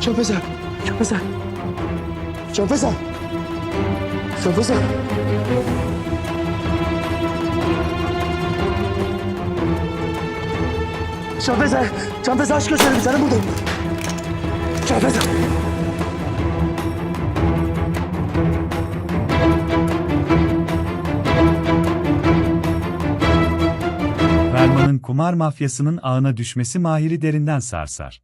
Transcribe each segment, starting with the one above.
Canfeza. Canfeza. Canfeza. Canfeza. Canfeza. Canfeza aç gözlerini canım buradayım. Canfeza. Ferman'ın kumar mafyasının ağına düşmesi Mahir'i derinden sarsar.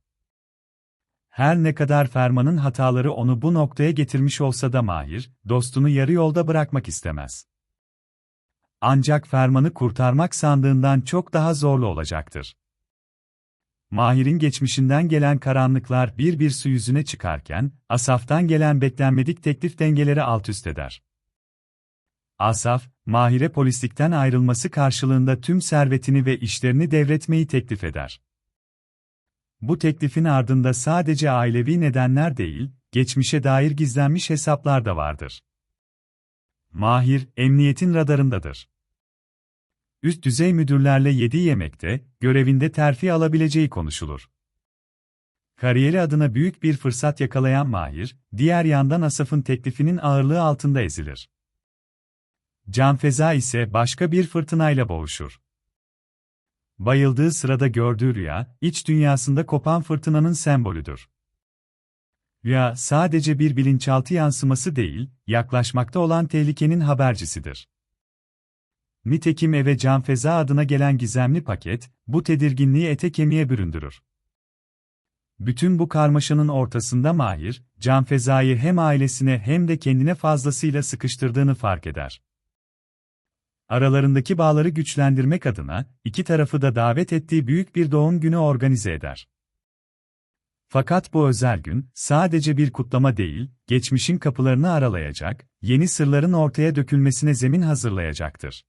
Her ne kadar Ferman'ın hataları onu bu noktaya getirmiş olsa da Mahir, dostunu yarı yolda bırakmak istemez. Ancak Ferman'ı kurtarmak sandığından çok daha zorlu olacaktır. Mahir'in geçmişinden gelen karanlıklar bir bir su yüzüne çıkarken, Asaf'tan gelen beklenmedik teklif dengeleri alt üst eder. Asaf, Mahir'e polislikten ayrılması karşılığında tüm servetini ve işlerini devretmeyi teklif eder. Bu teklifin ardında sadece ailevi nedenler değil, geçmişe dair gizlenmiş hesaplar da vardır. Mahir, emniyetin radarındadır. Üst düzey müdürlerle yediği yemekte, görevinde terfi alabileceği konuşulur. Kariyeri adına büyük bir fırsat yakalayan Mahir, diğer yandan Asaf'ın teklifinin ağırlığı altında ezilir. Can Feza ise başka bir fırtınayla boğuşur. Bayıldığı sırada gördüğü rüya, iç dünyasında kopan fırtınanın sembolüdür. Rüya sadece bir bilinçaltı yansıması değil, yaklaşmakta olan tehlikenin habercisidir. Nitekim eve Can Feza adına gelen gizemli paket, bu tedirginliği ete kemiğe büründürür. Bütün bu karmaşanın ortasında Mahir, Can Feza'yı hem ailesine hem de kendine fazlasıyla sıkıştırdığını fark eder. Aralarındaki bağları güçlendirmek adına, iki tarafı da davet ettiği büyük bir doğum günü organize eder. Fakat bu özel gün, sadece bir kutlama değil, geçmişin kapılarını aralayacak, yeni sırların ortaya dökülmesine zemin hazırlayacaktır.